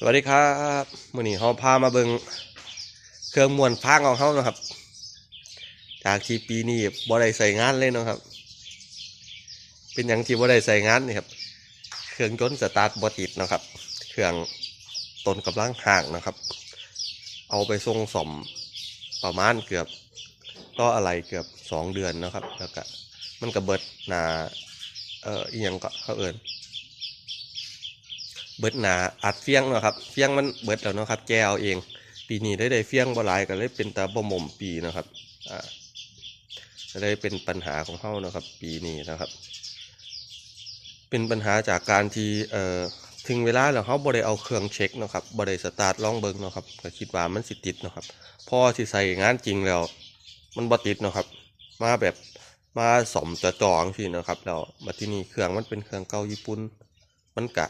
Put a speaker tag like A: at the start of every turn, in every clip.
A: สวัสดีครับมื่อนี้เราพามาเบิงเครื่องมวนฟางของเขานะครับ จากที่ปีนี้บ่ได้ใส่งานเลยนะครับ เป็นอย่างที่บ่ได้ใส่งานนี่ครับ เครื่องยนต์สตาร์ทบ่ติดนะครับ เครื่องต้นกำลังห่างนะครับ เอาไปส่งสมประมาณเกือบก็อะไรเกือบสองเดือนนะครับ แล้วก็มันก็เบิดหนาเอ่ออีหยังก็เขาเอิน เบิดหนาอัดเฟียงเนาะครับเฟียงมันเบิดแล้วเนาะครับแกเอาเอง ปีนี้ได้ได้เฟียงบ่หลายก็เลยเป็นตาบ่หม่มปีนะครับอ่าเลยเป็นปัญหาของเขาเนาะครับ ปีนี้นะครับ เป็นปัญหาจากการที่เอ่อถึงเวลาแล้วเขาบ่ได้เอาเครื่องเช็คนะครับบ่ได้สตาร์ทลองเบิงนะครับก็คิดว่ามันสิติดนะครับพอที่ใส่งานจริงแล้ว มันบ่ติดนะครับ มาแบบมาสมจะจองสินะครับแล้วบัดที่นี่เครื่องมันเป็นเครื่องเก่าญี่ปุ่นมันกะ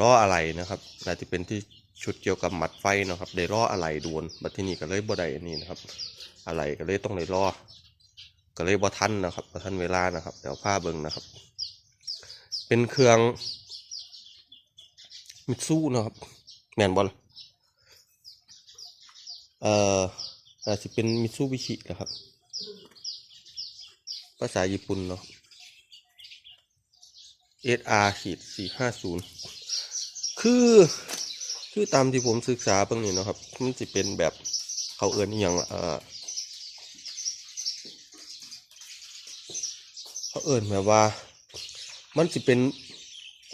A: ล้ออะไรนะครับน่าจะเป็นที่ชุดเกี่ยวกับหมัดไฟเนาะครับได้ล้ออะไรดวนบัดที่นี่ก็เลยบ่ได้นนี้นะครับ อะไรก็เลยต้องได้ล้อก็เลยบ่ทันนะครับบ่ทันเวลานะครับเดี๋ยวผ้าเบิ่งนะครับ เป็นเครื่องมิตซูนะครับแมนบ่ล่ะเอ่ออาจจะเป็นมิตซูบิชินะครับ ภาษาญี่ปุ่นเนาะ SR ขีดสี่ห้าศูนย์ คือคือตามที่ผมศึกษาเบิ่งนี่นะครับ มันจะเป็นแบบเขาเอื้อนอย่างเออเขาเอื้อนแบบว่า มันจะเป็น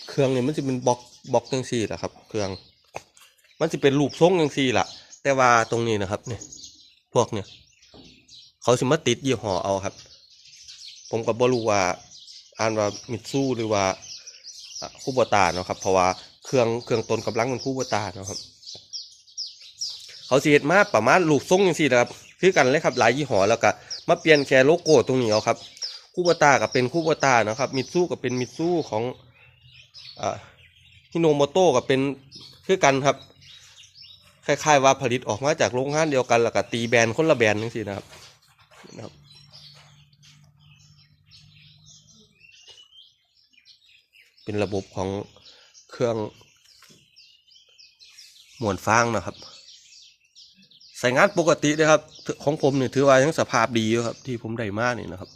A: เครื่องเนี่ยมันจะเป็นบล็อกบล็อกจังซี่แหละครับ เครื่อง มันจะเป็นรูปทรงจังซี่แหละแต่ว่าตรงนี้นะครับเนี่ยพวกเนี่ย เขาสิมาติดยี่ห้อเอาครับ ผมก็บ่รู้ว่าอ่านว่ามิตซูหรือว่าคูโบตาเนาะครับ เพราะว่า เครื่องเครื่องตนกำลังมันคูโบตาเนาะครับเขาเสียดมาประมาณลูกทรงอย่างสี่นะครับคือกันเลยครับหลายยี่ห้อแล้วก็มาเปลี่ยนแค่โลโก้ตรงนี้เอาครับคูโบตากับเป็นคูโบตานะครับมิตซูกับเป็นมิตซูของอ่าฮิโนโมโตกับเป็นคือกันครับคล้ายๆว่าผลิตออกมาจากโรงงานเดียวกันแล้วก็ตีแบรนด์คนละแบรนด์นั่นสินะครับนะครับ เป็นระบบของ เครื่องหมวนฟางนะครับ ใส่งานปกตินะครับ ของผมเนี่ยถือว่ายังสภาพดีอยู่ครับ ที่ผมได้มาเนี่นะครับ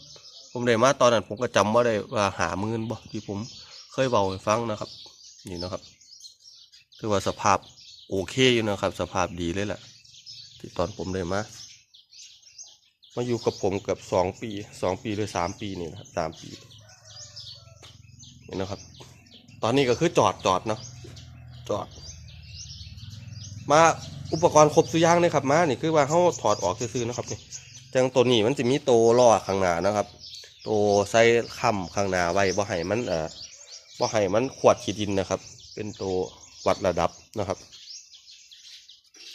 A: ผมได้มาตอนนั้นผมก็จำว่าได้ว่าหาหมื่นบ่ที่ผมเคยเบาฟังนะครับ นี่นะครับ ถือว่าสภาพโอเคอยู่นะครับ สภาพดีเลยแหละที่ตอนผมได้มามาอยู่กับผมเกับสองปีสองปีหรือสามปีนี่นะครับสามปีนี่นะครับ ตอนนี้ก็คือจอดจอดเนาะจอด มาอุปกรณ์ครบสุอยางเลยครับมานี่คือว่าเขาถอดออกซื่อๆนะครับนี่จังตัวนี้มันจะมีโตล้อข้างหน้านะครับ โตใส่ค้ำข้างหน้าไว้บ่ให้มันเอ่อบ่ให้มันขวดขีดินนะครับ เป็นตัววัดระดับนะครับ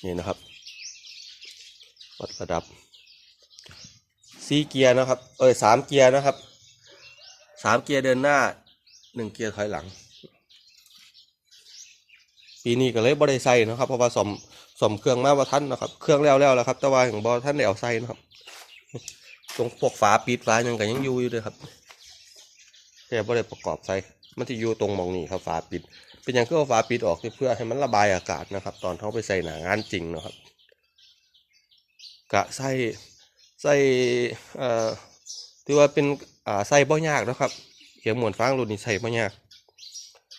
A: นี่นะครับ วัดระดับสี่เกียร์นะครับ เอ้ยสามเกียร์นะครับสามเกียร์เดินหน้าหนึ่งเกียร์ถอยหลัง ปีนี้ก็เลยบ่ได้ใส่นะครับเพราะว่าสมสมเครื่องมาว่าท่านนะครับ เครื่องแล้วแล้วแล้วครับแต่ว่าของบอท่านได้เอาใส่นะครับ ตรงพวกฝาปิดฝายังก็ยังอยู่อยู่เลยครับแต่บ่ได้ประกอบใส่มันจะอยู่ตรงมองนี้ครับฝาปิด เป็นอย่างก็เอาฝาปิดออกเพื่อให้มันระบายอากาศนะครับ ตอนเขาไปใส่หนางานจริงนะครับ กะใส่ใส่เอ่อถือว่าเป็นอ่าใส่บ่ยากนะครับเขียงหมวนฟางรุ่นนี้ใส่บ่ยาก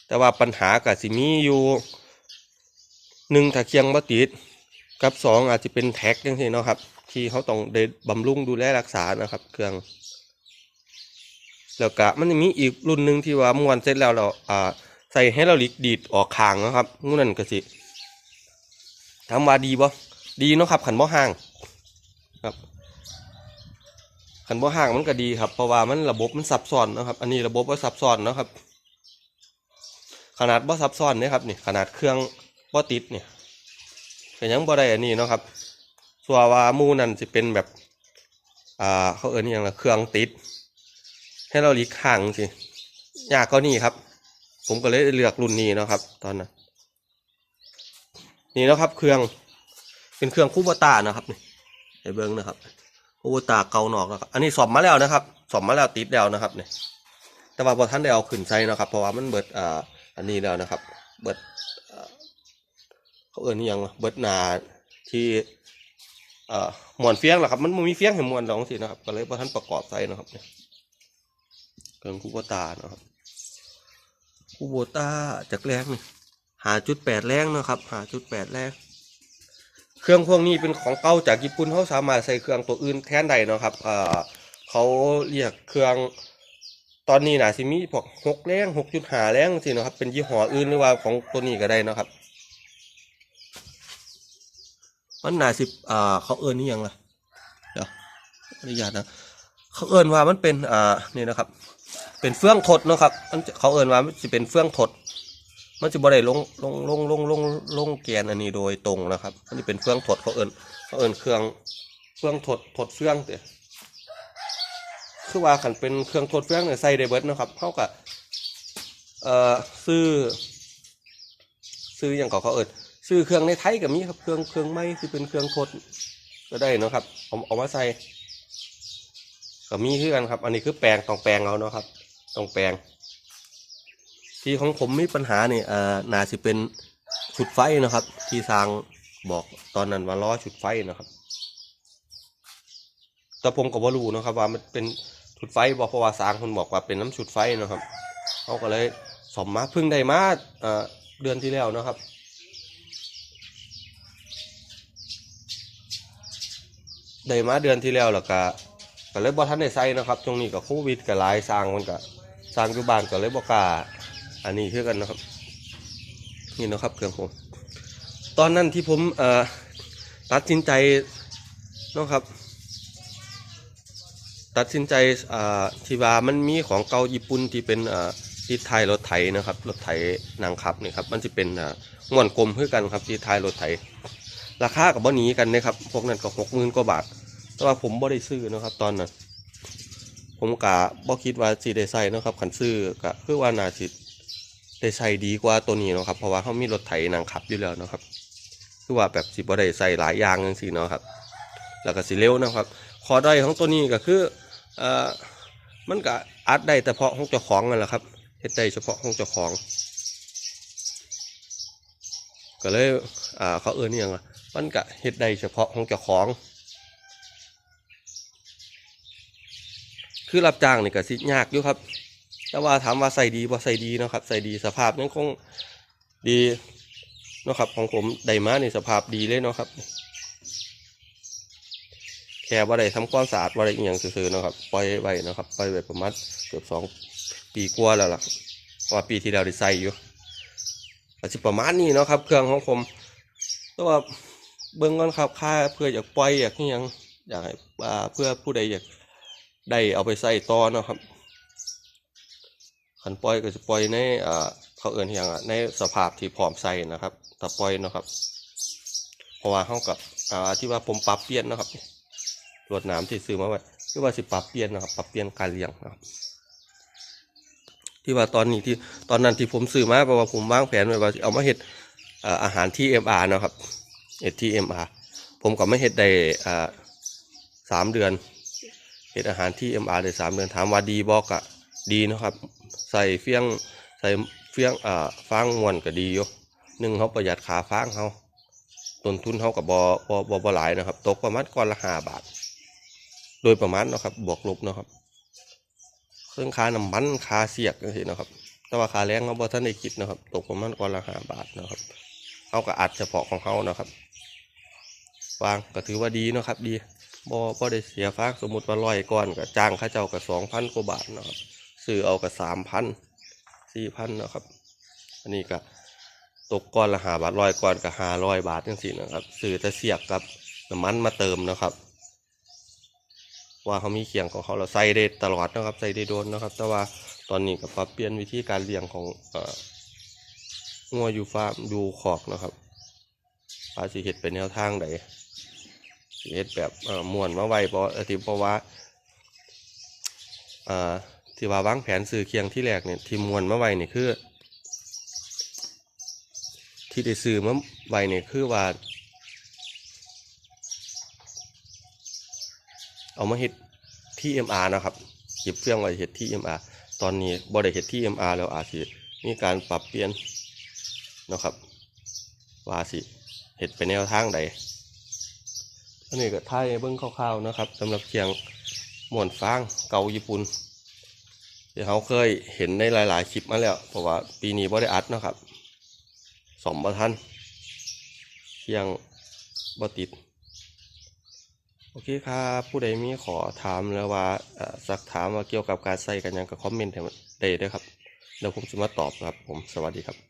A: แต่ว่าปัญหากะสิมีอยู่ หนึ่งถ้าเคียงบ่ติดกับสองอาจจะเป็นแท็กจังซี่เนาะครับ ที่เขาต้องได้บำรุงดูแลรักษานะครับ เครื่อง แล้วก็มันจะมีอีกรุ่นหนึ่งที่ว่าม้วนเสร็จแล้วเราอ่าใส่ให้เราลิกดีดออกคางนะครับงูนั่นก็สิถามว่าดีบ่ดีเนาะครับขันบ่ห่างครับขันบ่ห่างมันก็ดีครับ เพราะว่ามันระบบมันซับซ้อนนะครับ อันนี้ระบบว่าซับซ้อนนะครับ ขนาดบ่ซับซ้อนนี่ยครับนี่ขนาดเครื่อง บ่ติดเนี่ยก็ยังบ่ได้อันนี้เนาะครับส่วว่ามูนั่นสิเป็นแบบ อ่า เขาเอิ้นอย่างละเครื่องติด ให้เราหลิกห่างสิยากก็นี่ครับ ผมก็เลยเลือกรุ่นนี้เนาะครับ ตอนนั้นนี่นะครับ เครื่องเป็นเครื่องคูโบตานะครับนี่ให้เบิ้งนะครับคูโบตาเกาหนอกนะครับ อันนี้สอบมาแล้วนะครับสอบมาแล้วติดแล้วนะครับเนี่ยแต่ว่าพอท่านได้เอาขึ้นใช้นะครับ เพราะว่ามันเบิดอ่าอันนี้แล้วนะครับ เบิด เขาเอิ้นอิหยังเบิดนาที่หมวนเฟียงแหละครับ มันมีเฟียงให้หมวนดองสินะครับ ก็เลยบ่ทันประกอบใส่นะครับเนี่ยเครื่องคูโบตานะครับคูโบตาจากแรงนี่หาจุดแปดแรงนะครับหาจุดแปดแรงเครื่องพวกนี้เป็นของเก่าจากญี่ปุ่นเขาสามารถใส่เครื่องตัวอื่นแทนได้นะครับเขาเรียกเครื่องตอนนี้นะสิมีพวกหกแรงหกจุดหาแรงสินะครับ เป็นยี่ห้ออื่นหรือว่าของตัวนี้ก็ได้นะครับ มันน่าสิอ่าเขาเอิ้นนี่ยังล่ะเดี๋ยวอนุญาตนะเขาเอิ้นว่ามันเป็นอ่านี่นะครับ เป็นเฟื่องถดเนาะครับมันเขาเอิ้นว่ามันจะเป็นเฟื่องถดมันจะบ่ได้ลงลงลงลงลงลงแกนอันนี้โดยตรงนะครับมันจะเป็นเฟื่องถดเขาเอิ้นเขาเอิ้นเครื่องเฟื่องถดถดเฟื่องเตะคือว่าขันเป็นเครื่องถดเฟื่องเนี่ยใส่ได้เบิดนะครับเท่ากับเอ่อซื้อซื้ออย่างก่อเขาเอิ้น ซื้อเครื่องในไทยก็มีครับเครื่องเครื่องไม้ที่เป็นเครื่องถดก็ได้นะครับเอาเอามาใส่ก็มีคือกันครับ อันนี้คือแปลงต้องแปลงเอาเนาะครับต้องแปลง ที่ของผมมีปัญหาเนี่ยเอ่อน่าจะเป็นชุดไฟนะครับ ที่สร้างบอกตอนนั้นว่าล้อชุดไฟนะครับ แต่ผมก็บ่รู้นะครับ ว่ามันเป็นชุดไฟบอกเพราะว่าสร้างคนบอกว่าเป็นน้ำชุดไฟนะครับเขาก็เลยสมมาเพิ่งได้มาเอ่อเดือนที่แล้วนะครับ ได้มาเดือนที่แล้วแล้วก็ก็เลยบ่ทันได้ใส่นะครับช่วงนี้ก็โควิดก็หลายสร้างมันก็สร้างอยู่บ้านก็เลยบ่กล้าอันนี้คือกันนะครับนี่นะครับเครื่องผมตอนนั้นที่ผมเอ่อตัดสินใจนะครับ ตัดสินใจอ่าที่ว่ามันมีของเก่าญี่ปุ่นที่เป็นอ่าที่ท้ายรถไถนะครับรถไถนางขับนี่ครับมันจะเป็นอ่าง่วนกลมคือกันครับที่ท้ายรถไถราคากับบ่หนีกันนะครับพวกนั้นก็หกหมื่นกว่าบาท แต่ว่าผมบ่ได้ซื้อนะครับ ตอนนั้นผมกะบ่คิดว่าสิได้ใส่นะครับขันซื้อกะคือว่าน่าสิได้ใส่ดีกว่าตัวนี้นะครับ เพราะว่าเขามีรถไถนางขับอยู่แล้วนะครับ คือว่าแบบสิบ่ได้ใส่หลายอย่างจังซี่เนาะครับ แล้วก็สิเร็วนะครับข้อด้อยของตัวนี้ก็คือเอ่อมันก็อัดได้แต่เพาะของเจ้าของนั่นแหละครับเฮ็ดได้เฉพาะของเจ้าของก็เลยอ่าเขาเอิ้นอิหยังล่ะมันก็เฮ็ดได้เฉพาะของเจ้าของ คือรับจ้างนี่ก็สิยากอยู่ครับ แต่ว่าถามว่าใส่ดีบ่ใส่ดีเนาะครับใส่ดีสภาพยังคงดีเนาะครับของผมได้มาในสภาพดีเลยเนาะครับแค่ว่าได้ทำความสะอาดว่าได้อีหยังซื่อๆเนาะครับปล่อยไว้เนาะครับปล่อยไว้ประมาณเกือบสองปีกว่าแล้วล่ะเพราะว่าปีที่แล้วได้ใส่อยู่อาจจะประมาณนี้เนาะครับ เครื่องของผมแต่ว่าเบิ่งก่อนครับค่าเพื่ออยากปล่อยอยากอิหยังอยากให้เพื่อผู้ใดอยาก ได้เอาไปใส่ต่อเนาะครับขันปล่อยก็จะปล่อยในอ่าเขาเอินอย่างอะในสภาพที่พร้อมใส่นะครับถ้าปล่อยเนาะครับ เพราะว่าเข้ากับอ่าที่ว่าผมปรับเปลี่ยนนะครับรวดหน้ำที่ซื้อมาไว้คือว่าสิปรับเปลี่ยนนะครับ ปรับเปลี่ยนการเลี้ยงนะครับ ที่ว่าตอนนี้ที่ตอนนั้นที่ผมซื้อมาเพราะว่าผมวางแผนไว้ว่าเอามาเฮ็ดอ่าอาหารที่ MR เนาร์นะครับเฮ็ดที่ MR ผมก็ไม่เฮ็ดได้อ่าสามเดือน็ดอาหารที่ MR ได้สามเดือนถามว่าดีบอกอะดีนะครับ ใส่เฟี้ยงใส่เฟี้ยงอ่าฟางมวนก็ดีอยู่หนึ่งเขาประหยัดขาฟางเขาต้นทุนเขากับบอบอบอบหลายนะครับ ตกประมาณก้อนละห้าบาท โดยประมาณนะครับบวกลบนะครับเครื่องค้าน้ำมันคาเสียกจังซี่เนะครับ แต่ว่าคาแรงเขาบอท่านได้คิดนะครับ ตกประมาณก้อนละห้าบาทนะครับเขาก็อัดเฉพาะของเขาเนาะครับฟางก็ถือว่าดีนะครับ ดี บอบอได้เสียฟางสมมติว่าร้อยก้อนก็จ้างเข้าเจ้าก็สองพันกว่าบาทนะครับซื้อเอากับสามพันสี่พันนะครับ อันนี้ก็ตกก้อนละหาบาทร้อยก้อนกับหาร้อยบาทจังสี่นะครับซื้อแต่เสียบกับน้ำมันมาเติมนะครับ ว่าเขามีเคียงของเขาเราใส่ได้ตลอดนะครับใส่ได้โดนนะครับ แต่ว่าตอนนี้ก็ปรับเปลี่ยนวิธีการเลี้ยงของอ่องัวอยู่ฟาร์มอยู่ขอกนะครับว่าสิเห็ดเป็นแนวทางใดสิ เห็ดแบบม่วนมาไว้เพราะเอ่อที่เพราะว่าอ่าที่ว่าวางแผนซื้อเคียงที่แรกเนี่ยที่มวนมาไว้เนี่ยคือ ที่ได้ซื้อมาไว้เนี่ยคือว่า เอามาเฮ็ดที่ MR นะครับเก็บเครื่องไว้เฮ็ดที่ MR ตอนนี้บ่ได้เฮ็ดที่ MR แล้วอาจสิมีการปรับเปลี่ยนนะครับว่าสิเห็ดไปแนวทางใด อันนี้ก็ท้ายเบิ้งคร่าวๆนะครับสำหรับเคียงหมวนฟางเกาญี่ปุ่นที่เขาเคยเห็นในหลายๆคลิปมาแล้ว เพราะว่าปีนี้บ่ได้อัดนะครับสมประทันเคียงบ่ติด โอเคครับผู้ใดมีขอถามแล้วว่าสักถามว่าเกี่ยวกับการใส่กันยังก็คอมเมนต์ให้ได้ด้วยครับเดี๋ยวผมจะมาตอบครับผมสวัสดีครับ